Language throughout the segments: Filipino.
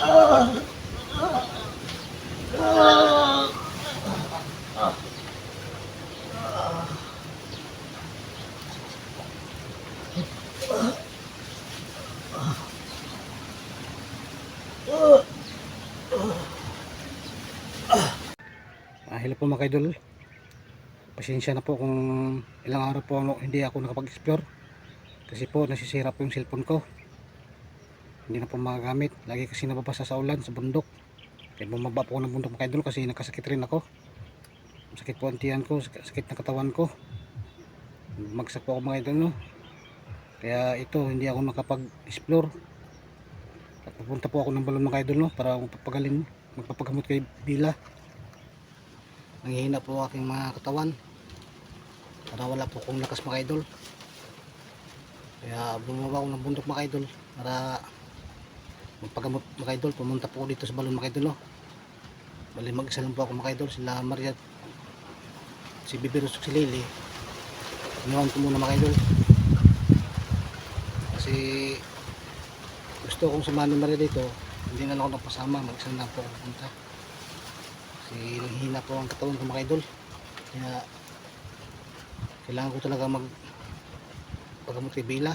Ah, hello po mga idol. Pasensya na po kung ilang araw po ano, hindi ako nakapag-explore. Kasi po nasisira po yung cellphone ko. Hindi na po magagamit. Lagi kasi nababasa sa ulan, sa bundok. Kaya bumaba po ako ng bundok mga kasi nakasakit rin ako. Sakit po ang ko, sak- sakit na katawan ko. Magsak po ako mga idol no. Kaya ito, hindi ako nakapag-explore. At pupunta po ako ng balon mga idol no para magpapagaling, magpapagamot kay Bila nanghihina po aking mga katawan para wala po kong lakas mga idol kaya bumaba ako ng bundok mga idol para magpagamot mga idol pumunta po dito sa balon mga idol no? bali mag isa lang po ako mga idol sila Maria si Bibirus si Lily. Iniwan ko muna mga idol kasi gusto kong samahan ni Maria dito hindi na lang ako napasama mag isa lang po ako pupunta kasi nanghihina po ang katawan ko mga idol kaya kailangan ko talaga mag pagamot kay Bila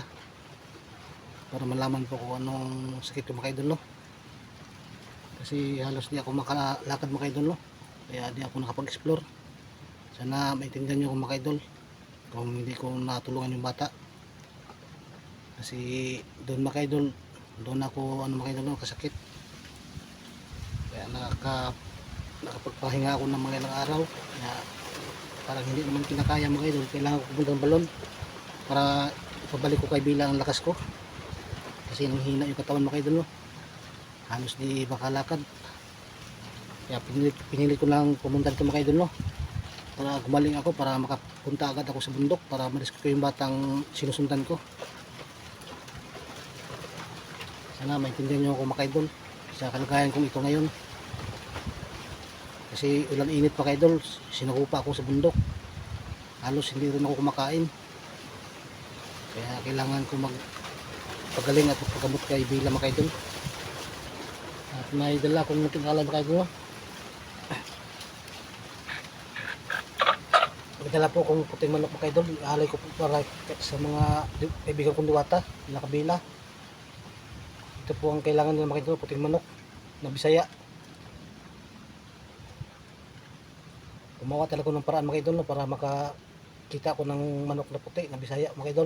para malaman po kung anong sakit ko mga idol no? Kasi halos di ako makalakad mga idol no? Kaya di ako nakapag-explore. Sana maintindihan nyo ako mga idol kung hindi ko natulungan yung bata. Kasi doon mga idol doon ako ano mga idol no? Kasakit. Kaya nakaka nakapagpahinga ako ng mga ilang araw. Na parang hindi naman kinakaya mga idol kailangan ko pumunta ng balon para ipabalik ko kay Bila ang lakas ko kasi nang hina yung katawan mga idol no? halos di makalakad kaya pinilit, pinilit ko lang pumunta dito idol no? para gumaling ako para makapunta agad ako sa bundok para marisk ko yung batang sinusundan ko sana maintindihan nyo ako mga idol sa kalagayan kong ito ngayon kasi ulan init pa kay idol sinukupa ako sa bundok halos hindi rin ako kumakain kaya kailangan ko mag pagaling at pagkamot kay Bila mga idol. At may dala akong munting alam mga idol may dala po akong puting manok mga idol. Ihalay ko po para sa mga kaibigan kong diwata na kabila. Ito po ang kailangan nila mga idol puting manok na bisaya. Gumawa talaga ng paraan mga idol no, para makakita ko ng manok na puti na bisaya mga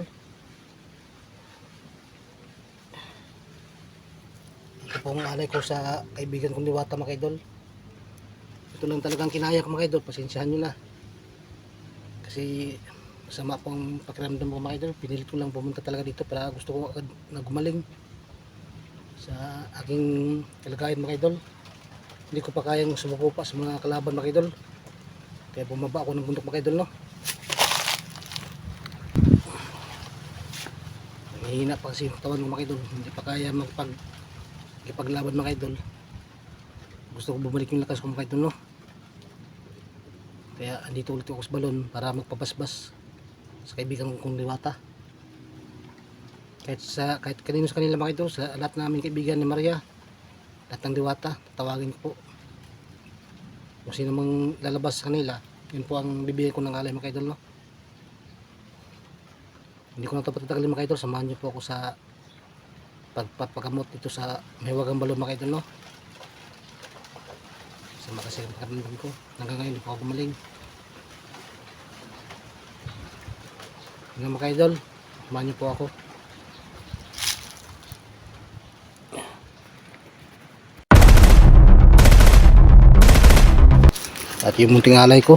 ito pong alay ko sa kaibigan kong diwata mga idol. Ito lang talagang kinaya ko mga idol. Pasensyahan nyo na. Kasi masama pong pakiramdam ko mga idol. Pinilit ko lang pumunta talaga dito para gusto ko agad na gumaling sa aking kalagayan mga idol. Hindi ko pa kayang sumuko pa sa mga kalaban mga idol. Kaya bumaba ako ng bundok mga idol no. Mahihina pa kasi yung katawan mga idol. Hindi pa kaya magpag ipaglaban mga idol. Gusto ko bumalik yung lakas ko mga idol no. Kaya andito ulit ako sa balon para magpabasbas sa kaibigan kong liwata. Kahit sa kahit kanino sa kanila mga idol, sa lahat namin kaibigan ni Maria, lahat ng diwata, tawagin ko po kung sino mang lalabas sa kanila yun po ang bibigyan ko ng alay mga idol no hindi ko na ito patatagalin mga idol samahan niyo po ako sa pagpapagamot dito sa Mahiwagang Balon mga idol no sa makasilang pakaramdam ko hanggang ngayon hindi po ako gumaling hanggang mga idol niyo po ako at yung munting alay ko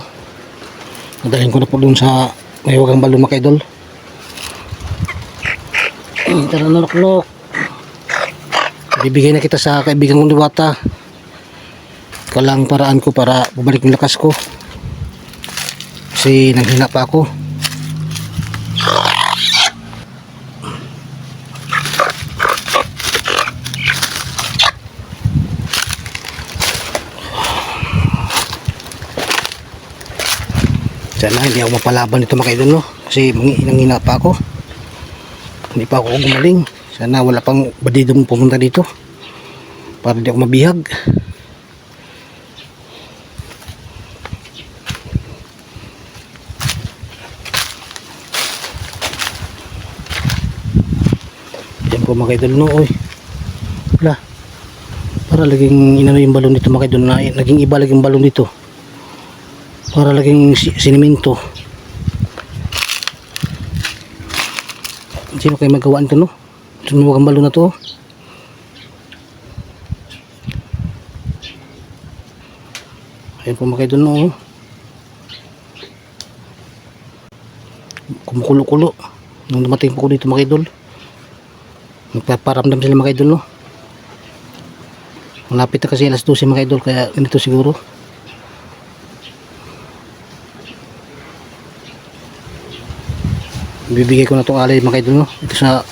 nadalhin ko na po dun sa may wagang balon mga idol tara na luklok bibigay na kita sa kaibigan kong diwata ito lang paraan ko para bumalik yung lakas ko kasi nanghina pa ako Sana hindi ako mapalaban nito mga no. Kasi nanghina pa ako. Hindi pa ako gumaling. Sana wala pang badidong pumunta dito. para hindi ako mabihag. Yan po mga no oy. Wala. Para laging inano yung balon dito mga na naging iba laging balon dito. Para laging si- sinimento. Sino kayo magawa nito no sumuwag ang balon na to Ayan po mga idol oh. Kumukulo-kulo. Nung dumating ko dito mga idol. Nagpaparamdam sila mga idol no. Malapit na kasi alas 12 mga idol kaya ganito siguro. Bibigay ko na itong alay mga idol no. Ito sa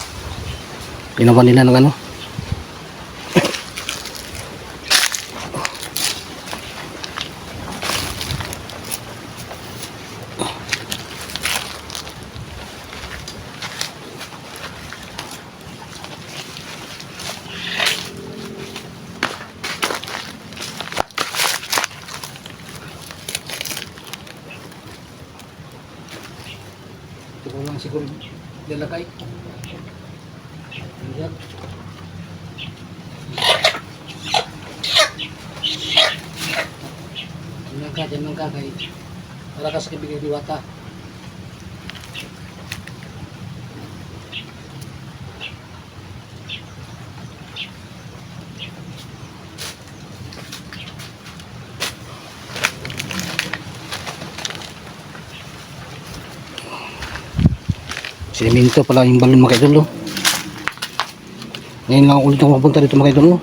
ginawa nila ng ano. Ito ko lang siguro lalagay. Ayan. Diyan ka, diyan lang ka kay kibigay diwata. Sinemento pala yung balon mga idol. no? Ngayon lang ulit ako mapunta dito mga idol. no?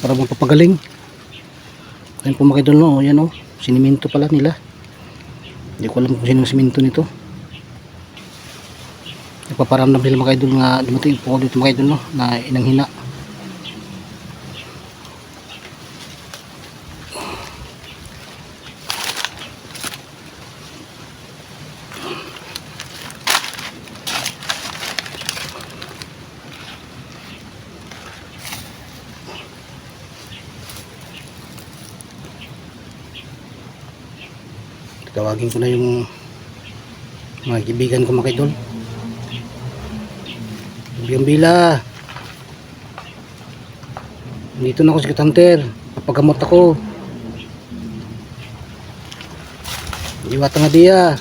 Para magpapagaling. Ayun po mga idol. Ayan o. Sinemento pala nila. Hindi ko alam kung sinong siminto nito. Nagpaparamdam sila mga idol nga dumating po dito mga idol no? na inanghina. Tawagin ko na yung mga kaibigan ko mga idol. Biyang bila. Dito na ako sa Hunter. Papagamot ako. Iwata nga diya.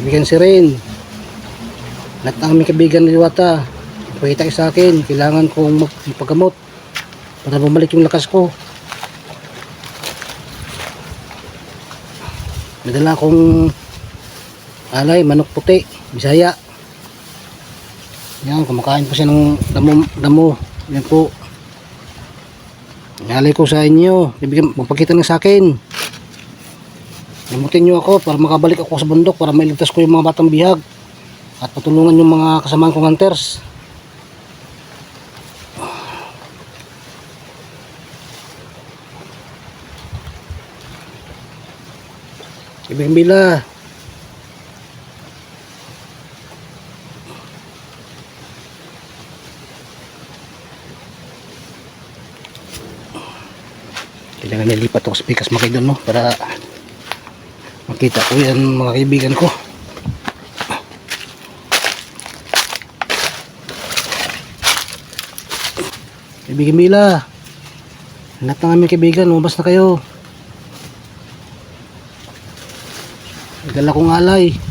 Kaibigan si Rin. Lahat ng aming kaibigan ni Iwata. Pakita kayo sa akin. Kailangan kong mag- magpagamot. Para bumalik yung lakas ko. Nadala akong alay, manok puti, bisaya. Yan, kumakain po siya ng damo, damo. Yan po. Nalay ko sa inyo. Bibigyan, magpakita na sa akin. Gamutin niyo ako para makabalik ako sa bundok para mailigtas ko yung mga batang bihag. At patulungan yung mga kasamahan kong hunters. Ibig bila. Kailangan nilipat ako sa pikas mga idol, no? Para makita ko yan mga kaibigan ko. Kaibigan Mila. Lahat ng aming kaibigan, lumabas na kayo. Dala kong alay.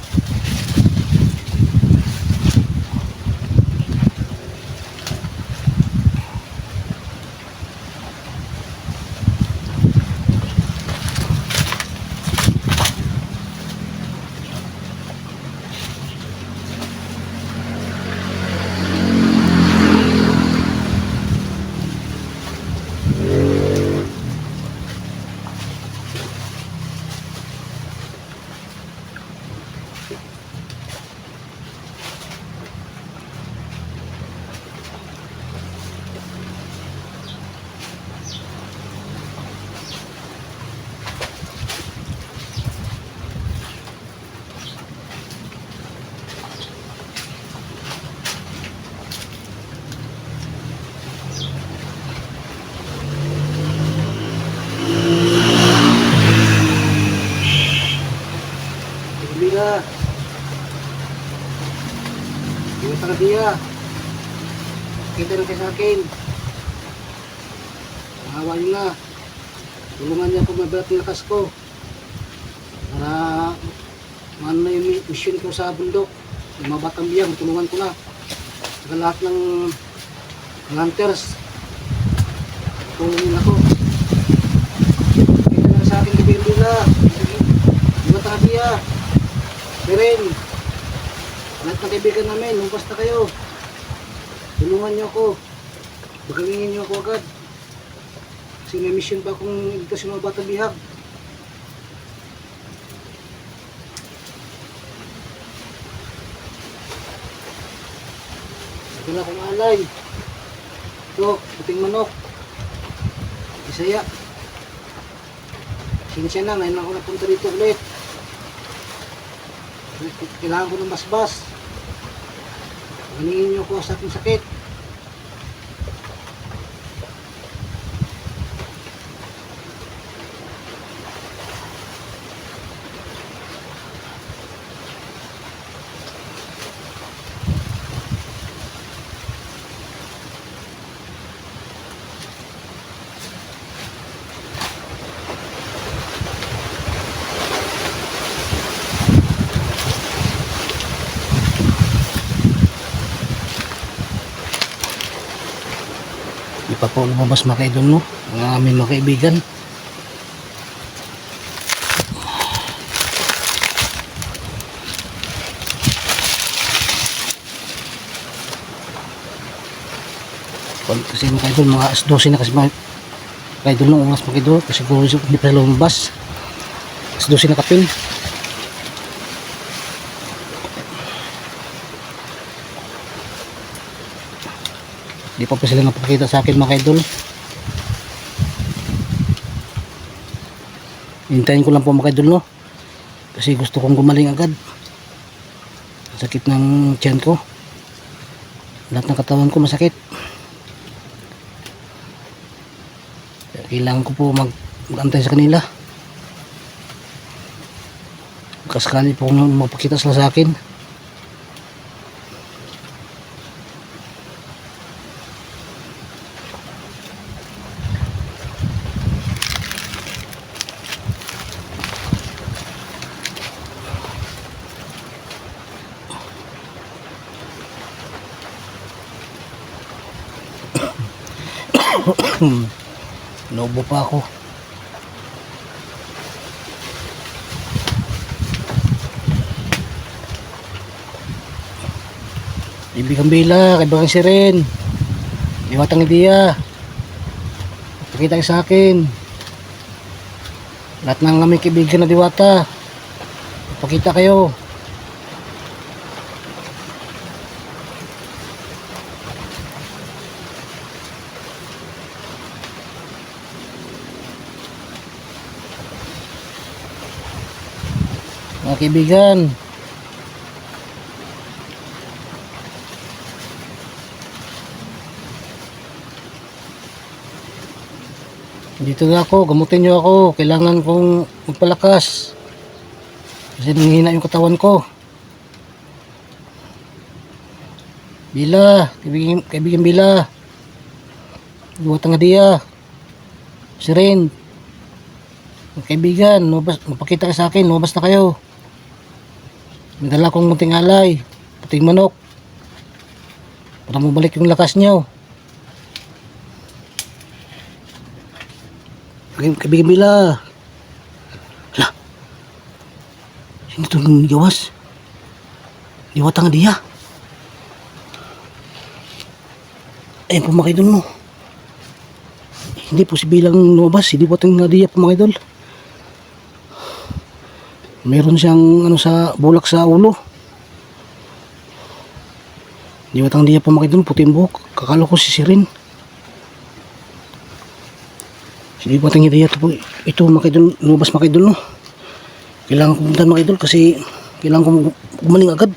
Akin. Awa nyo na. Tulungan niya kung mabigat yung lakas ko. Para maano na yung mi- mission ko sa bundok. Yung mga tulungan ko na. Saka lahat ng ng hunters. Tulungin ako. Kita na sa akin kibigil nila. Di ba tabiya? Karen. Lahat ng kaibigan namin, lumpas na kayo. Tulungan niyo ako. Bagalingin niyo ako agad. Kasi may mission pa akong dito sa mga batang bihag. Na akong alay. Ito, puting manok. Isaya. Sinsya na, ngayon ako napunta dito ulit. Kailangan ko ng basbas. Ganingin niyo ako sa aking sakit. Po lumabas mga kaidol no. Ang aming mga kaibigan. Kasi mga kaidol, mga alas 12 na kasi mga kaidol nung oras mga. Kasi siguro hindi pa lumabas. Alas 12 na kapin. Di pa pa sila napakita sa akin mga kaidol. Hintayin ko lang po mga kaidol no. Kasi gusto kong gumaling agad. Sakit ng tiyan ko. Lahat ng katawan ko masakit. Kailangan ko po mag magantay sa kanila. Kaskali po kung magpakita sila sa akin. Lobo pa ako. Ibigang bila, kaibigan si Ren. Iwatang ideya. Pakita kayo sa akin. Lahat ng aming kaibigan na diwata. Pakita kayo. Kaibigan. Dito na ako, gamutin niyo ako. Kailangan kong magpalakas. Kasi nanghihina yung katawan ko. Bila, kaibigan, kaibigan Bila. Duwat nga diya. Si Ren. Kaibigan, lumabas, magpakita ka sa akin, lumabas na kayo. May dala akong munting alay, puting manok. Para mabalik yung lakas niyo. Kaibigan, Bila. Hala. Sino itong gawas? Liwat nga diya. Ayun po mga idol no. Hindi po si Bilang lumabas, hindi po itong nadiya po mga idol. Meron siyang ano sa bulak sa ulo. Di batang diya po mga idol, puting buhok. Kakalo ko si Sirin. Hindi batang diya ito po. Ito mga idol, lumabas mga idol no. Kailangan ko pumunta mga idol kasi kailangan ko gumaling agad.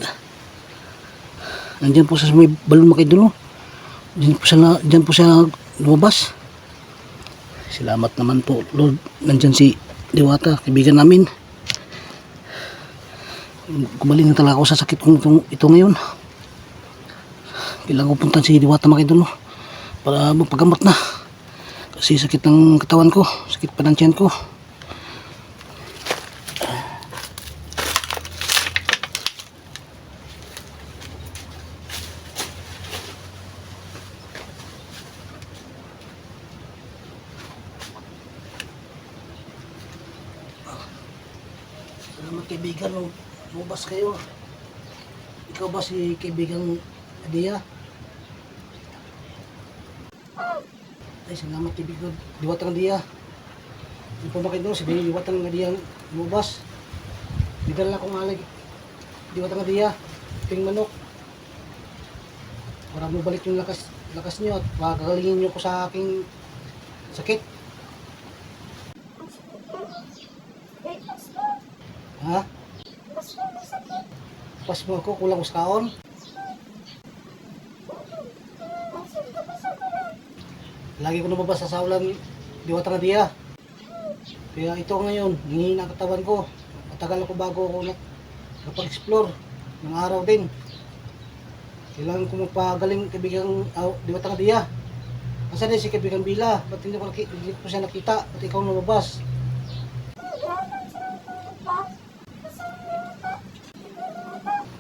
Nandiyan po sa may balon mga idol no. Diyan po siya, diyan po siya lumabas. Salamat naman po, Lord. Nandyan si Diwata, kaibigan namin. Gumaling na talaga ako sa sakit kong ito, ito ngayon. Kailangan ko puntan si Diwata mga idol. no? para magpagamot na. Kasi sakit ng katawan ko, sakit pa ng tiyan ko. Salamat kaibigan, lumabas kayo. Ikaw ba si kaibigang Adia? Ay, salamat kaibigan. Diwatang Adia. Hindi pa bakit doon, si Diwatang Adia lumabas. Bigyan lang akong alag. Diwatang Adia, ping manok. Para mabalik yung lakas lakas niyo at pagagalingin niyo ko sa aking sakit. Ha? Pas mo ako, kulang ko sa kaon. Lagi ko nababasa sa ulan, diwata nga diya. Kaya ito ngayon, hingin ang katawan ko. Matagal ako bago ako na, napag-explore ng araw din. Kailangan ko magpagaling kaibigang uh, diwata nga diya. Asan din si kaibigang Bila? Ba't hindi ko, nakita? Ba't ikaw lumabas?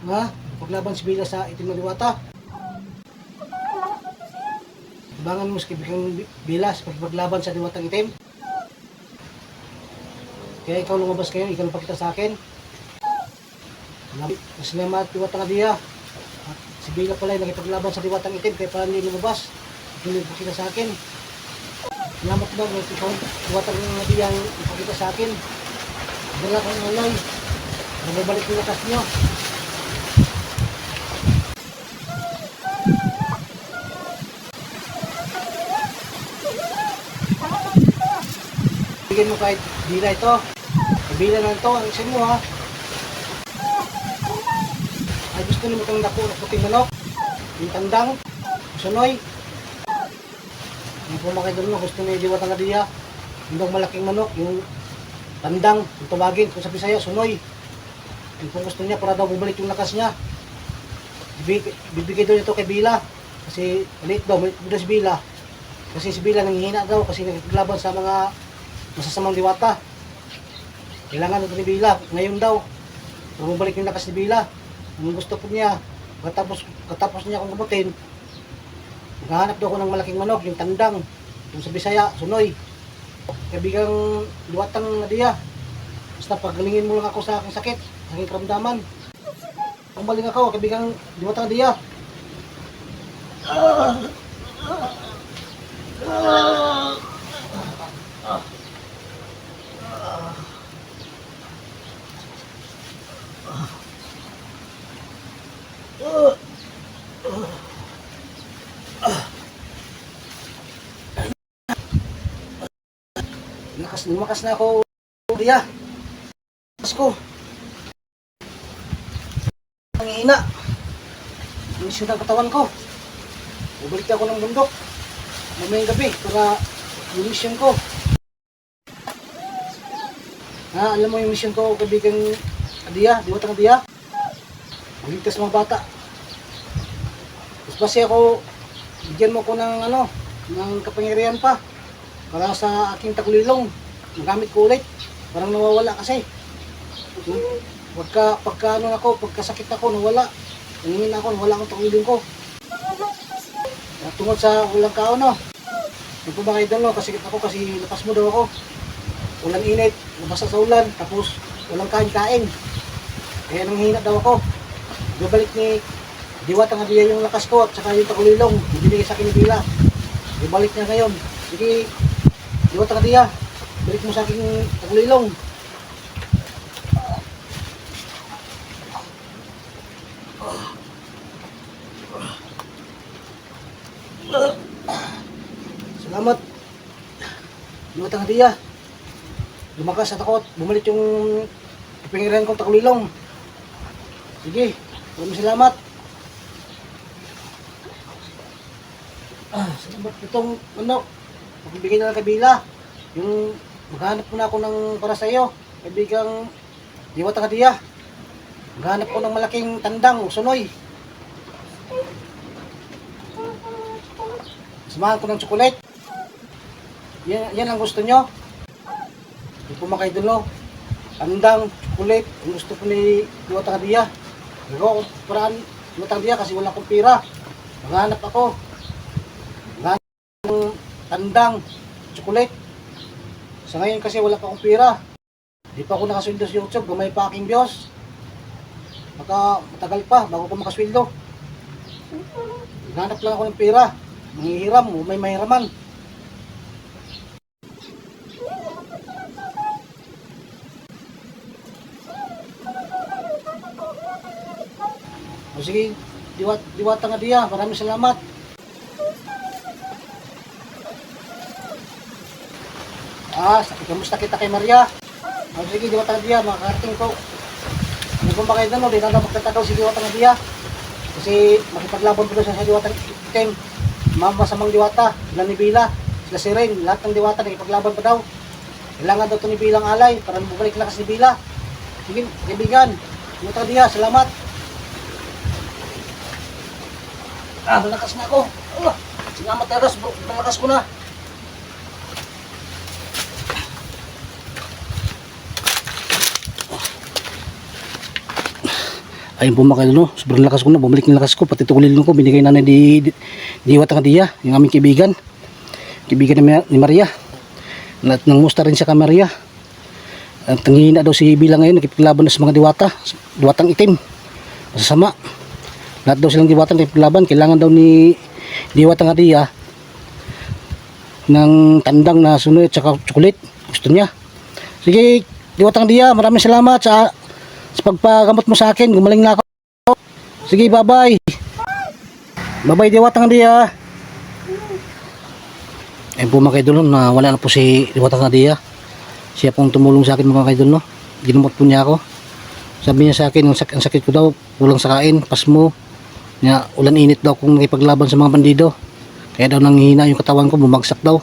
Ha? Paglaban si Bila sa itim na diwata. Ibangan mo si kaibigang Bila sa paglaban sa diwatang itim. Kaya ikaw lumabas kayo, ikaw napakita sa akin. Salamat diwatang adiya. At si Bila pala ay nakipaglaban sa diwatang itim, kaya pala hindi lumabas. Hindi napakita sa akin. Salamat daw, ikaw diwatang adiya ang ipakita sa akin. Dala kong alay. Nababalik yung lakas niyo. Bigyan mo kahit bila ito. Bila na ito, ang isin mo ha. Ay gusto niyo itong dako na puting manok. Yung tandang, sunoy. Yung pumakay doon mo, gusto niya diwata nga diya. Yung malaking manok, yung tandang, yung tawagin, kung sa Bisaya, sunoy. Yung kung gusto niya, para daw bumalik yung lakas niya. Bibigay, daw ito kay Bila. Kasi maliit daw, maliit si Bila. Kasi si Bila nanghihina daw kasi naglaban sa mga masasamang diwata. Kailangan ito ni Bila. Ngayon daw, bumalik yung lakas ni Bila. Ang gusto ko niya, katapos, katapos niya akong gamutin, maghahanap daw ako ng malaking manok, yung tandang, yung sa Bisaya, sunoy. Kaibigang diwatang nadiya. Basta pagalingin mo lang ako sa aking sakit, aking karamdaman. Pambaling ako, kaibigang diwatang nadiya. Lumakas, lumakas na ako, diya. Lumakas ko. Ang hina. Ang isyo ng katawan ko. Bubalik ako ng bundok. Mamayang gabi para yung mission ko. Ha, alam mo yung mission ko, kaibigan Adia, di ba tang Adia? Buligtas mga bata. Tapos kasi ako, bigyan mo ko ng ano, ng kapangyarihan pa. Para sa aking taglilong, magamit ko ulit. Parang nawawala kasi. Hmm? Pagka, pagka ano ako, pagkasakit ako, nawala. Nangingin ako, nawala akong taglilong ko. At tungkol sa ulang kao, no? Yung po ba kayo doon, no? Kasi ako, kasi lapas mo daw ako. Ulan init, nabasa sa ulan, tapos walang kain-kain. Kaya nang hina daw ako. Babalik ni Diwat ang adiya yung lakas ko at saka yung tagulilong. Ibinigay sa akin ni Bila. Ibalik niya ngayon. Sige, Diwat ang adiya. Balik mo sa akin tagulilong. Salamat. Diwat ang adiya. Lumakas at ako at bumalik yung kapangyarihan kong takulilong. Sige, maraming salamat. Ah, salamat itong ano, magbibigay na lang kay Bila. Yung maghanap muna ako ng para sa iyo. Kaibigang Diwat ang Adiya. Maghanap ko ng malaking tandang, sunoy. Samahan ko ng chocolate. Yan, yan ang gusto nyo. Hindi po makaidolo. Andang chocolate. Ang gusto ko ni Diwata Kadiya. Nagawa ko paraan Diwata Kadiya kasi wala akong pira. Maghanap ako. Maghanap ng tandang chocolate. Sa ngayon kasi wala pa akong pira. Di pa ako nakasweldo sa YouTube. Gamay pa aking Diyos. Baka matagal pa bago ko makasweldo. Naghanap lang ako ng pera. Manghihiram may mahiraman. O sige, diwat, diwata nga diya. Maraming salamat. Ah, sakit kamusta kita kay Maria? O sige, diwata nga diya. Makakarating ko. Ano kung bakit ano, di na magtatagaw si diwata nga diya. Kasi makipaglaban na siya sa diwatang itim. Mama sa mga diwata, sila ni Bila, sila si Ren, lahat ng diwata nakipaglaban pa daw. Kailangan daw ito ni Bilang alay para bumalik lakas ni Bila. Sige, kaibigan, diwata diya, salamat. Ah, malakas na ako. Oh, salamat tagas, bro. Malakas ko na. Ayun mga no, sobrang lakas ko na, bumalik ng lakas ko, pati tukulil ko, binigay na ni di, Diwat ang Diya, yung aming kaibigan, kaibigan ni, ni Maria. At nangusta rin siya kay Maria. At nanghihina daw si Bila ngayon, nakipaglaban na sa mga diwata, diwatang itim, masasama. Lahat daw silang diwatang nakipaglaban, kailangan daw ni Diwat ang Diya ng tandang na sunod at saka tsukulit. Gusto niya. Sige, Diwat ang Diya, maraming salamat sa sa pagpagamot mo sa akin, gumaling na ako. Sige, bye-bye. Bye-bye, Diwatang Dia. Ayun po mga kaidol, na wala na po si Diwatang Dia. Siya pong tumulong sa akin mga kaidol, no? Ginumot po niya ako. Sabi niya sa akin, ang, sak- ang sakit ko daw, kulang sa kain, pasmo. Niya, ulan init daw kung nakipaglaban sa mga bandido. Kaya daw nanghihina yung katawan ko, bumagsak daw.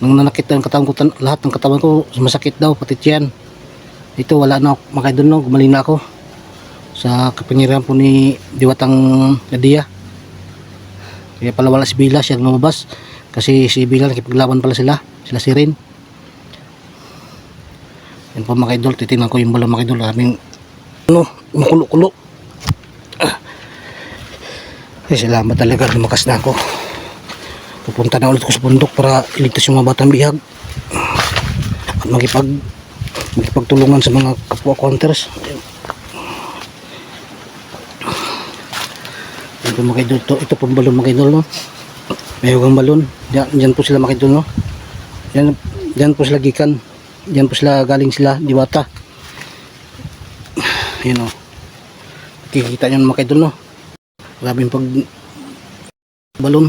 Nung nanakit daw yung katawan ko, lahat ng katawan ko, masakit daw, pati tiyan. Ito wala na makaidol no, gumaling na ako sa kapangyarihan po ni Diwatang Nadia. Kaya pala wala si Bila, siya lumabas. Kasi si Bila nakipaglaban pala sila, sila si Rin. Yan po mga idol, titingnan ko yung balon mga idol, aming ano, makulo-kulo. Eh, salamat talaga, lumakas na ako. Pupunta na ulit ko sa bundok para iligtas yung mga batang bihag. At magipag magpagtulungan sa mga kapwa counters. Ito mga idol, ito, ito pong balon mga no? May hugang balon. Diyan, diyan po sila mga idol, no? Diyan, diyan po sila gikan. Diyan po sila galing sila, diwata. Ayan, no? Kikita nyo mga idol, no? Grabe yung pag balon.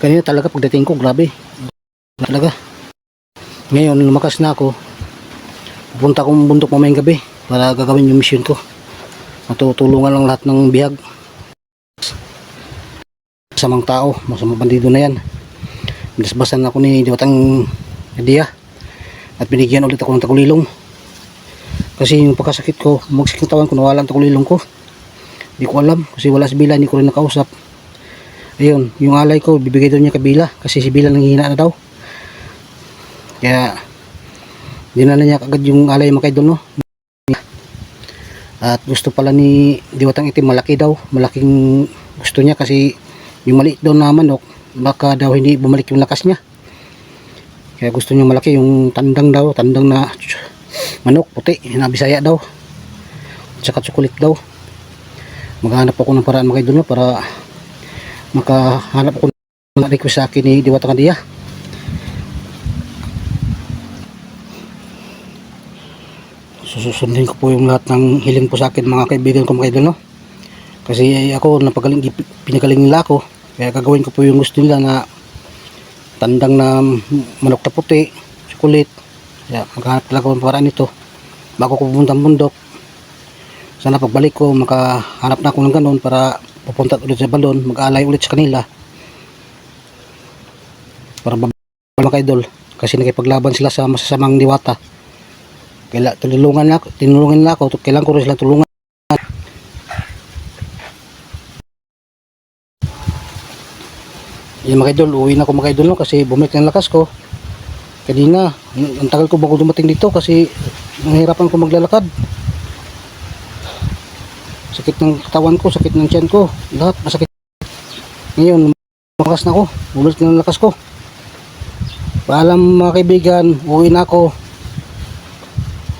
Kanina talaga pagdating ko, grabe. Talaga. Ngayon, lumakas na ako. Pupunta akong bundok mamayang gabi para gagawin yung mission ko. Matutulungan lang lahat ng bihag. Samang tao, masamang bandido na yan. Binasbasan ako ni Diwatang Nadia at binigyan ulit ako ng tagulilong. Kasi yung pagkasakit ko, magsakit ng tawan ko, nawala ang tagulilong ko. Hindi ko alam kasi wala si Bila, hindi ko rin nakausap. Ayun, yung alay ko, bibigay daw niya kay Bila kasi si Bila nanghihina na daw. Kaya dinala niya kagad yung alay mga idol no. At gusto pala ni Diwatang Itim malaki daw, malaking gusto niya kasi yung maliit daw na manok baka daw hindi bumalik yung lakas niya. Kaya gusto niya malaki yung tandang daw, tandang na manok puti, na daw. Tsaka tsukulit daw. Maghanap ako ng paraan mga idol no para makahanap ako ng request sa akin ni Diwatang Diya. Susundin ko po yung lahat ng hiling po sa akin mga kaibigan ko mga idol no? Kasi ako napagaling pinagaling nila ako. Kaya gagawin ko po yung gusto nila na tandang na manok na puti sukulit kaya maghanap talaga ako ng paraan nito bago ko pumunta ang bundok. Sana pagbalik ko makahanap na ako ng ganun para pupunta ulit sa balon mag-alay ulit sa kanila. Para mga idol kasi nakipaglaban sila sa masasamang diwata kaya tulungan na ako, tinulungan na ako, kailangan ko rin sila tulungan. Yun mga idol, uwi na ako mga idol no, kasi bumalik ng lakas ko. Kanina, ang tagal ko bago dumating dito kasi nahihirapan ko maglalakad. Sakit ng katawan ko, sakit ng tiyan ko, lahat masakit. Ngayon, malakas na ako, ulit na lakas ko. Paalam mga kaibigan, uwi na ako.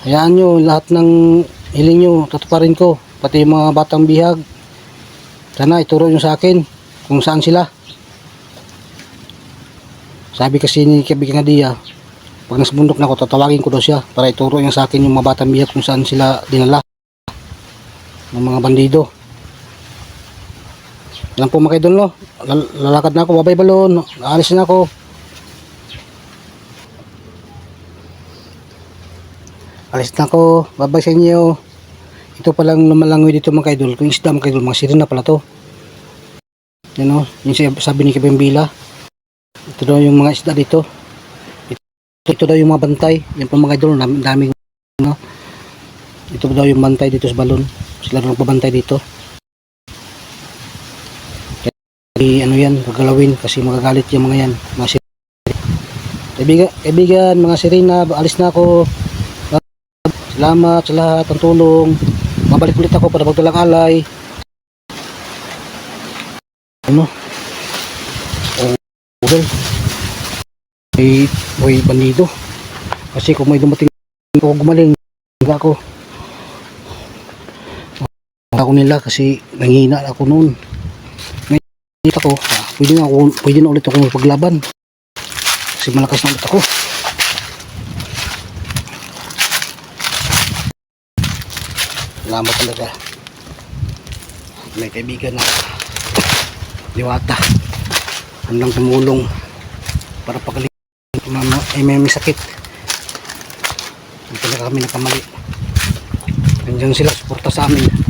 Hayaan nyo, lahat ng hiling nyo, tatuparin ko. Pati yung mga batang bihag. Sana ituro nyo sa akin kung saan sila. Sabi kasi ni kaibigan Nadia, pag nasa bundok na ako, tatawagin ko daw siya para ituro niya sa akin yung mga batang bihag kung saan sila dinala ng mga bandido. Yan po mga idol no. Lal- Lalakad na ako, babay balon. Aalis na ako. Alis na ako. Babay sa inyo. Ito palang lumalangoy dito mga idol. Kung isda mga idol, mga sirena pala to. Yan o, yung sab- sabi ni Kabembila. Ito daw yung mga isda dito. Ito, ito daw yung mga bantay. Yan po mga idol, dami, daming no. Ito daw yung bantay dito sa balon. Sila daw nagbabantay dito. Kaya, ano yan, gagalawin kasi magagalit yung mga yan. Mga sirena. Kaibigan, kaibigan, mga sirena, alis na ako. Salamat sa lahat ng tulong. Mabalik ulit ako para magdalang alay. Ano? Oh, well. May, may bandido. Kasi kung may dumating ako gumaling, ako. Ako nila kasi nangihina ako noon. Ngayon ako, ah, pwede na, ako, pwede na ulit ako magpaglaban. Kasi malakas na ulit ako. Salamat talaga. May kaibigan na liwata. Handang tumulong para pagaling ay may, may sakit. Hindi talaga kami nakamali. Nandiyan sila, suporta sa amin.